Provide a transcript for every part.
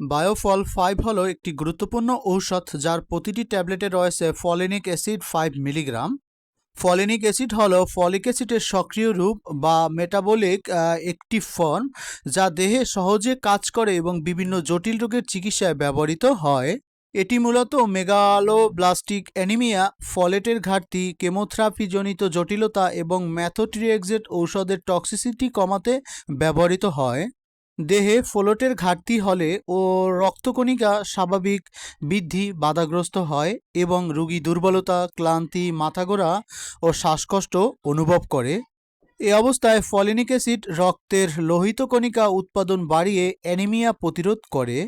Biofol five হলো একটি গুরুত্বপূর্ণ ঔষধ যার প্রতিটি ট্যাবলেটে রয়েছে folinic acid five milligram. Folinic acid হলো ফলিক অ্যাসিডের সক্রিয় রূপ বা মেটাবলিক একটি ফর্ম যা দেহে সহজে কাজ করে এবং বিভিন্ন জটিল রোগের চিকিৎসায় ব্যবহৃত হয়। এটি মূলত মেগালোব্লাস্টিক অ্যানিমিয়া, ফলেটের ঘাটতি, কেমোথেরাপিজনিত জটিলতা এবং ম্যাথোট্রিয়েক্সেট ঔষধের টক্সিসিটি কমাতে ব্যবহৃত হয়। দেহে ফোলটের ঘাটতি হলে ও রক্তকণিকা স্বাভাবিক বৃদ্ধি বাধাগ্রস্ত হয় এবং রোগী দুর্বলতা, ক্লান্তি, মাথাগোড়া ও শ্বাসকষ্ট অনুভব করে। এ অবস্থায় ফলিনিক অ্যাসিড রক্তের লোহিত কণিকা উৎপাদন বাড়িয়ে অ্যানিমিয়া প্রতিরোধ করে।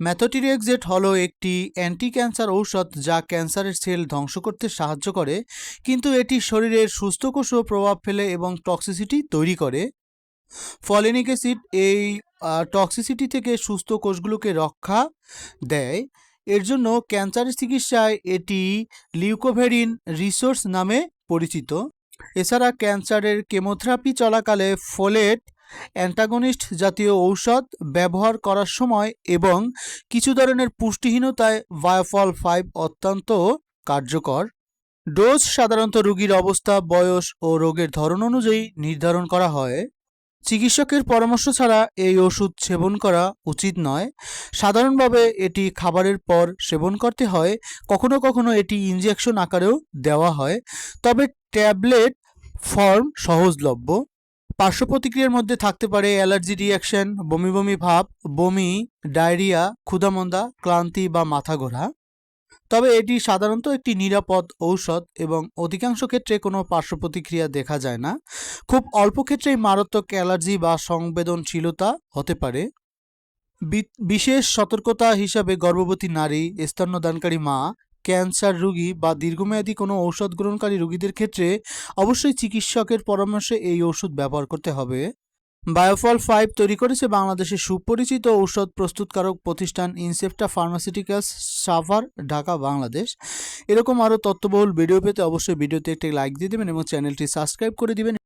ম্যাথোটিরিয়েক্সেট হলো একটি অ্যান্টি ক্যান্সার ঔষধ যা ক্যান্সারের সেল ধ্বংস করতে সাহায্য করে, কিন্তু এটি শরীরের সুস্থ কোষেও প্রভাব ফেলে এবং টক্সিসিটি তৈরি করে। ফলিনিক অ্যাসিড এই টক্সিসিটি থেকে সুস্থ কোষগুলোকে রক্ষা দেয়। এর জন্য ক্যান্সারের চিকিৎসায় এটি লিউকোভেরিন রিসোর্স নামে পরিচিত। এছাড়া ক্যান্সারের কেমোথেরাপি চলাকালে ফোলেট অ্যান্টাগনিস্ট জাতীয় ঔষধ ব্যবহার করার সময় এবং কিছু ধরনের পুষ্টিহীনতায় বায়োফল ফাইভ অত্যন্ত কার্যকর। ডোজ সাধারণত রোগীর অবস্থা, বয়স ও রোগের ধরন অনুযায়ী নির্ধারণ করা হয়। চিকিৎসকের পরামর্শ ছাড়া এই ওষুধ সেবন করা উচিত নয়। সাধারণভাবে এটি খাবারের পর সেবন করতে হয়, কখনো কখনো এটি ইনজেকশন আকারেও দেওয়া হয়। তবে ট্যাবলেট ফর্ম সহজলভ্য। পার্শ্ব প্রতিক্রিয়ার মধ্যে থাকতে পারে অ্যালার্জি রিয়াকশন বমি বমি ভাব, বমি, ডায়রিয়া, ক্ষুধামন্দা, ক্লান্তি বা মাথা ঘোরা। তবে এটি সাধারণত একটি নিরাপদ ঔষধ এবং অধিকাংশ ক্ষেত্রে কোনো পার্শ্ব প্রতিক্রিয়া দেখা যায় না। খুব অল্প ক্ষেত্রেই মারাত্মক অ্যালার্জি বা সংবেদনশীলতা হতে পারে। বিশেষ সতর্কতা হিসাবে গর্ভবতী নারী, স্তন্যদানকারী মা, ক্যান্সার রোগী বা দীর্ঘমেয়াদী কোনো ঔষধ গ্রহণকারী রোগীদের ক্ষেত্রে অবশ্যই চিকিৎসকের পরামর্শে এই ওষুধ ব্যবহার করতে হবে। বায়োফল ফাইভ তৈরি করেছে বাংলাদেশের সুপরিচিত ঔষধ প্রস্তুতকারক প্রতিষ্ঠান ইনসেপ্টা ফার্মাসিউটিক্যালস সাভার, ঢাকা, বাংলাদেশ। এরকম আরও তথ্যবহুল ভিডিও পেতে অবশ্যই ভিডিওতে একটি লাইক দিয়ে দেবেন এবং চ্যানেলটি সাবস্ক্রাইব করে দিবেন।